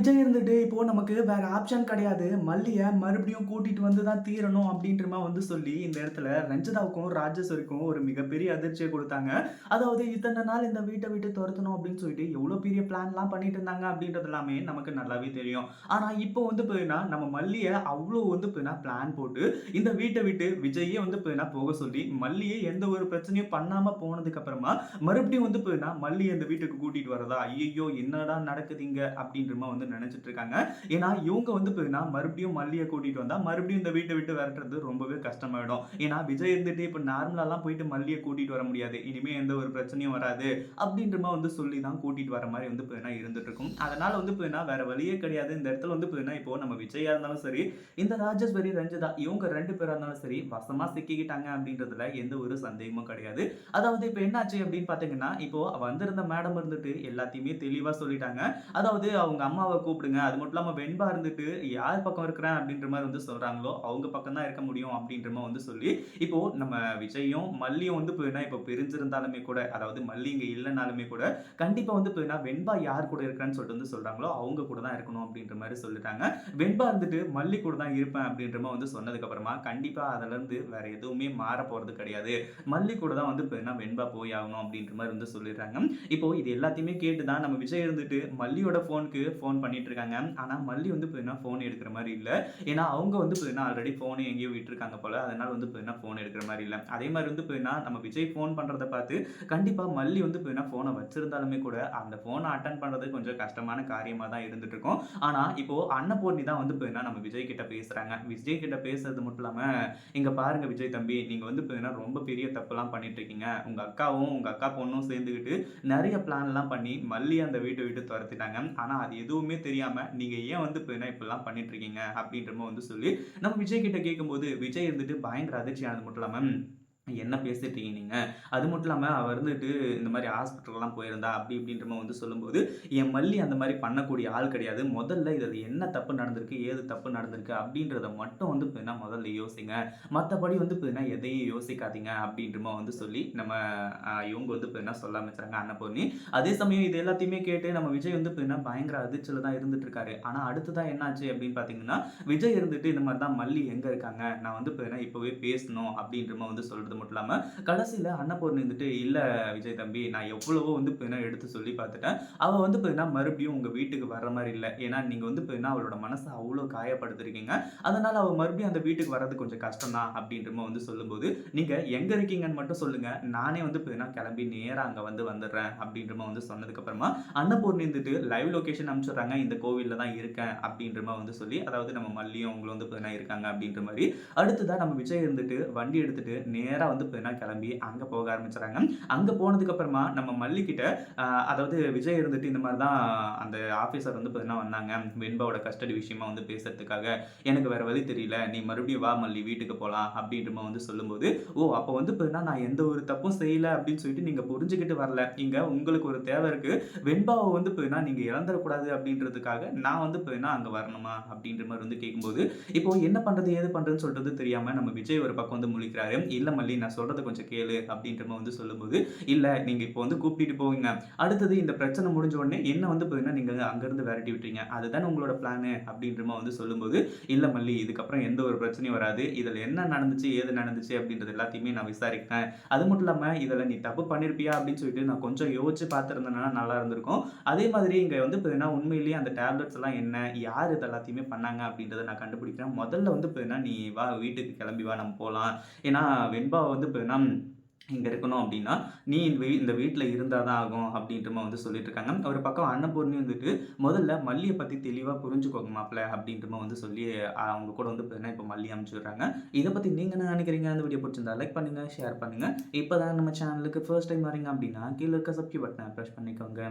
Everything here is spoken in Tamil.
விஜய் இருந்துட்டு இப்போ நமக்கு வேற ஆப்ஷன் கிடையாது. மல்லியை மறுபடியும் கூட்டிட்டு வந்து தான் தீரணும் அப்படின்ற மாதிரி வந்து சொல்லி இந்த இடத்துல ரஞ்சிதாவுக்கும் ராஜேஸ்வரிக்கும் ஒரு மிகப்பெரிய அதிர்ச்சியை கொடுத்தாங்க. அதாவது இத்தனை நாள் இந்த வீட்டை விட்டு துரத்தணும் அப்படின்னு சொல்லிட்டு எவ்வளோ பெரிய பிளான்லாம் பண்ணிட்டு இருந்தாங்க அப்படின்றது எல்லாமே நமக்கு நல்லாவே தெரியும். ஆனால் இப்போ வந்து போயின்னா நம்ம மல்லியை அவ்வளோ வந்து போயினா பிளான் போட்டு இந்த வீட்டை விட்டு விஜயே வந்து போயினா போக சொல்லி மல்லியை எந்த ஒரு பிரச்சனையும் பண்ணாம போனதுக்கு அப்புறமா மறுபடியும் வந்து போயினா மல்லியை இந்த வீட்டுக்கு கூட்டிட்டு வரதா? ஐயோ என்னடா நடக்குதுங்க அப்படின்ற மாதிரி வந்து நினைச்சிட்டு இருக்காங்க ஏன்னா இவங்க வந்து மறுபடியும் மல்லியை கூட்டிட்டு வந்தா மறுபடியும் இந்த வீட்டை விட்டு விரட்டுறது ரொம்பவே கஷ்டமாயிடும். ஏன்னா விஜய் இருந்துட்டு இப்போ நார்மலாலாம் போயிட்டு மல்லியை கூட்டிட்டு வர முடியாது. இனிமே எந்த ஒரு பிரச்சனையும் வராது. அப்படின்ற மாதிரி வந்து சொல்லி தான் கூட்டிட்டு வர மாதிரி வந்து போயினா இருந்துட்டு இருக்கும் அதனால வந்து போயினா வேற வழியே கிடையாது. இந்த இடத்துல வந்து போயினா இப்போ நம்ம விஜயா இருந்தாலும் சரி இந்த ராஜேஸ்வரி ரஞ்சிதா இவங்க ரெண்டு பேரா இருந்தாலும் சரி வசமா சிக்கிக்கிட்டாங்க அப்படின்றதுல எந்த ஒரு சந்தேகமும் கிடையாது. அதாவது இப்போ என்னாச்சு அப்படின்னு பார்த்தீங்கன்னா இப்போ வந்திருந்த மேடம் இருந்துட்டு எல்லாத்தையுமே தெளிவாக சொல்லிட்டாங்க. அதாவது அவங்க அம்மாவை கூப்பிடுங்க. அது மட்டும் இல்லாமல் வெண்பா இருந்துட்டு யார் பக்கம் இருக்கிறேன் அப்படின்ற மாதிரி வந்து சொல்கிறாங்களோ அவங்க பக்கம் தான் இருக்க முடியும் அப்படின்ற மாதிரி வந்து சொல்லி இப்போ நம்ம விஜயும் மல்லியும் வந்து போயினா இப்போ பிரிஞ்சிருந்தாலுமே கூட அதாவது மல்லி இங்கே இல்லைனாலுமே கூட கண்டிப்பாக வந்து போயினா வெண்பா யார் கூட இருக்கிறான்னு சொல்லிட்டு வந்து சொல்கிறாங்களோ அவங்க கூட தான் இருக்கணும் அப்படின்ற மாதிரி சொல்லிட்டாங்க. வெண்பா இருந்துட்டு மல்லி கூட தான் இருப்பேன் அப்படின்ற மாதிரி வந்து சொன்னதுக்கப்புறமா கண்டிப்பாக அதிலேருந்து வேற எதுவுமே மாற போகிறது கிடையாது. மல்லி கூட தான் வந்து போயினா வெண்பா போய் ஆகணும் அப்படின்ற மாதிரி வந்து சொல்லிடுறாங்க. இப்போ இது எல்லாத்தையுமே கேட்டு தான் நம்ம விஜய் இருந்துட்டு மல்லியோட ஃபோனுக்கு ஃபோன் பண்ணிட்டு இருக்காங்க ஆனால் மல்லி வந்து பார்த்தீங்கன்னா ஃபோன் எடுக்கிற மாதிரி இல்லை. ஏன்னா அவங்க வந்து பார்த்தீங்கன்னா ஆல்ரெடி ஃபோனை எங்கேயோ விட்டுருக்காங்க போல. அதனால வந்து பார்த்தீங்கன்னா ஃபோன் எடுக்கிற மாதிரி இல்லை. அதே மாதிரி வந்து பார்த்தீங்கன்னா நம்ம விஜய் ஃபோன் பண்ணுறத பார்த்து கண்டிப்பாக மல்லி வந்து பார்த்தீங்கன்னா ஃபோனை வச்சிருந்தாலுமே கூட அந்த ஃபோனை அட்டன் பண்ணுறது கொஞ்சம் கஷ்டமான காரியமாக தான் இருந்துட்டு இருக்கும் ஆனால் இப்போ அன்னபூர்ணி தான் வந்து பார்த்தீங்கன்னா நம்ம விஜய் கிட்ட பேசுகிறாங்க விஜய் கிட்ட பேசுறது மட்டும் இல்லாமல் இங்கே பாருங்க விஜய் தம்பி நீங்கள் வந்து பார்த்தீங்கன்னா ரொம்ப பெரிய தப்புலாம் பண்ணிட்டு இருக்கீங்க உங்கள் அக்காவும் உங்கள் அக்கா பொண்ணும் சேர்ந்துக்கிட்டு நிறைய பிளான்லாம் பண்ணி மல்லி அந்த வீட்டை விட்டு துரத்திட்டாங்க. ஆனால் அது எதுவுமே தெரியாம நீங்க ஏன் வந்து போயினா இப்படிலாம் பண்ணிட்டு இருக்கீங்க அப்படின்ற வந்து சொல்லி நம்ம விஜய் கிட்ட கேட்கும்போது விஜய் இருந்துட்டு பயங்கர அதிர்ச்சியானது மட்டும் இல்லாமல் என்ன பேசிட்டு நீங்கள் அது மட்டும் இல்லாமல் அவர் இருந்துட்டு இந்த மாதிரி ஹாஸ்பிட்டல்லாம் போயிருந்தா அப்படி இப்படின்ற மாதிரி வந்து சொல்லும்போது என் மல்லி அந்த மாதிரி பண்ணக்கூடிய ஆள் கிடையாது. முதல்ல இதில் என்ன தப்பு நடந்திருக்கு? ஏது தப்பு நடந்திருக்கு? அப்படின்றத மட்டும் வந்து பார்த்தீங்கன்னா முதல்ல யோசிங்க. மற்றபடி வந்து பார்த்தீங்கன்னா எதையும் யோசிக்காதீங்க அப்படின்ற மாதிரி வந்து சொல்லி நம்ம இவங்க வந்து பார்த்தீங்கன்னா சொல்ல ஆரம்பிச்சாங்க அன்னபூர்ணி. அதே சமயம் இது எல்லாத்தையுமே கேட்டு நம்ம விஜய் வந்து பார்த்தீங்கன்னா பயங்கர அதிர்ச்சியில் தான் இருந்துட்டு இருக்காரு. ஆனால் அடுத்ததான் என்னாச்சு அப்படின்னு பார்த்தீங்கன்னா விஜய் இருந்துட்டு இந்த மாதிரி தான் மல்லி எங்கே இருக்காங்க? நான் வந்து பார்த்தீங்கன்னா இப்போவே பேசணும் அப்படின்ற மாதிரி வந்து சொல்கிறது மட்டும் இல்லாமல் கடைசியில் அன்னபூர்ணி வந்துட்டு இல்லை விஜய் தம்பி நான் எவ்வளவோ வந்து இப்போ எடுத்து சொல்லி பார்த்துட்டேன். அவள் வந்து பார்த்தீங்கன்னா மறுபடியும் உங்கள் வீட்டுக்கு வர்ற மாதிரி இல்லை. ஏன்னா நீங்கள் வந்து இப்போ அவளோட மனசை அவ்வளோ காயப்படுத்திருக்கீங்க. அதனால் அவள் மறுபடியும் அந்த வீட்டுக்கு வர்றது கொஞ்சம் கஷ்டம் தான் அப்படின்ற மாதிரி வந்து சொல்லும்போது நீங்கள் எங்கே இருக்கீங்கன்னு மட்டும் சொல்லுங்கள் நானே வந்து இப்போ கிளம்பி நேராக அங்கே வந்து வந்துடுறேன் அப்படின்ற மாதிரி வந்து சொன்னதுக்கப்புறமா அன்னபூர்ணி இருந்துட்டு லைவ் லொகேஷன் அனுப்பிச்சிடுறாங்க. இந்த கோவிலில் தான் இருக்கேன் அப்படின்ற மாதிரி வந்து சொல்லி அதாவது நம்ம மல்லியும் அவங்களும் வந்து பார்த்தீங்கன்னா இருக்காங்க அப்படின்ற மாதிரி. அடுத்ததான் நம்ம விஜய் இருந்துட்டு வண்டி எடுத்துட்டு நேராக வந்து பார்த்தீங்கன்னா கிளம்பி அங்கே போக ஆரம்பிச்சுறாங்க. அங்கே போனதுக்கு அப்புறமா நம்ம மல்லிக்கிட்ட அதாவது விஜய் இருந்துட்டு இந்த மாதிரி தான் அந்த ஆஃபீஸர் வந்து பார்த்தீங்கன்னா வந்தாங்க. வெண்பாவோட கஸ்டடி விஷயமா வந்து பேசுறதுக்காக. எனக்கு வேற வழி தெரியல. நீ மறுபடியும் வா மல்லி வீட்டுக்கு போகலாம் அப்படின்ற மாதிரி வந்து சொல்லும்போது ஓ அப்போ வந்து பார்த்தீங்கன்னா நான் எந்த ஒரு தப்பும் செய்யலை அப்படின்னு சொல்லிட்டு நீங்கள் புரிஞ்சுக்கிட்டு வரல. இங்கே உங்களுக்கு ஒரு தேவை இருக்குது வெண்பாவை வந்து பார்த்தீங்கன்னா நீங்கள் இழந்துடக்கூடாது அப்படின்றதுக்காக நான் வந்து பார்த்தீங்கன்னா அங்கே வரணுமா அப்படின்ற மாதிரி வந்து கேட்கும்போது இப்போ என்ன பண்ணுறது ஏது பண்ணுறதுன்னு சொல்கிறது தெரியாமல் நம்ம விஜய் ஒரு பக்கம் வந்து முழிக்கிறாரு. இல்லை மல்லி நான் சொல்கிறத கொஞ்சம் கேளு அப்படின்ற மாதிரி வந்து சொல்லும்போது இல்லை நீங்கள் இப்போ வந்து கூப்பிட்டு போவீங்க. அடுத்தது இந்த பிரச்சனை முடிஞ்ச உடனே என்ன வந்து பார்த்தீங்கன்னா நீங்கள் அங்கேருந்து விரட்டி விட்டுறீங்க அதுதான் உங்களோட பிளானு அப்படின்ற மாதிரி வந்து சொல்லும்போது இல்லை மல்லி இதுக்கப்புறம் எந்த ஒரு பிரச்சனையும் வராது. இதில் என்ன நடந்துச்சு ஏது நடந்துச்சு அப்படின்றது எல்லாத்தையுமே நான் விசாரிக்கிறேன். அது மட்டும் இல்லாமல் இதில் நீ தப்பு பண்ணியிருப்பியா அப்படின்னு சொல்லிட்டு நான் கொஞ்சம் யோசிச்சு பார்த்துருந்தேன்னா நல்லா இருந்திருக்கும். அதே மாதிரி இங்கே வந்து பார்த்தீங்கன்னா உண்மையிலேயே அந்த டேப்லெட்ஸ் எல்லாம் என்ன யார் இது எல்லாத்தையுமே பண்ணாங்க அப்படின்றத நான் கண்டுபிடிக்கிறேன். முதல்ல வந்து பார்த்தீங்கன்னா நீ வா வீட்டுக்கு கிளம்பி வா நம்ம போகலாம் ஏன்னா வெண்பாவை வந்து இப்போ நான் இங்கே இருக்கணும் அப்படின்னா நீ இந்த இந்த வீட்டில் இருந்தால் தான் ஆகும் அப்படின்றமா வந்து சொல்லிட்டு இருக்காங்க. ஒரு பக்கம் அன்னபூர்ணி வந்துட்டு முதல்ல மல்லியை பற்றி தெளிவாக புரிஞ்சுக்கோங்க மாப்பிள்ள அப்படின்றமா வந்து சொல்லி அவங்க கூட வந்து பார்த்தீங்கன்னா இப்போ மல்லி அனுப்பிச்சுடுறாங்க இதை பற்றி நீங்கள் என்ன நினைக்கிறீங்க? அந்த வீடியோ பிடிச்சிருந்தா லைக் பண்ணுங்கள் ஷேர் பண்ணுங்கள் இப்போ தான் நம்ம சேனலுக்கு ஃபர்ஸ்ட் டைம் வரீங்க அப்படின்னா கீழே இருக்க சப்ஸ்கிரைப் பட்டனை ப்ரெஸ் பண்ணிக்கோங்க.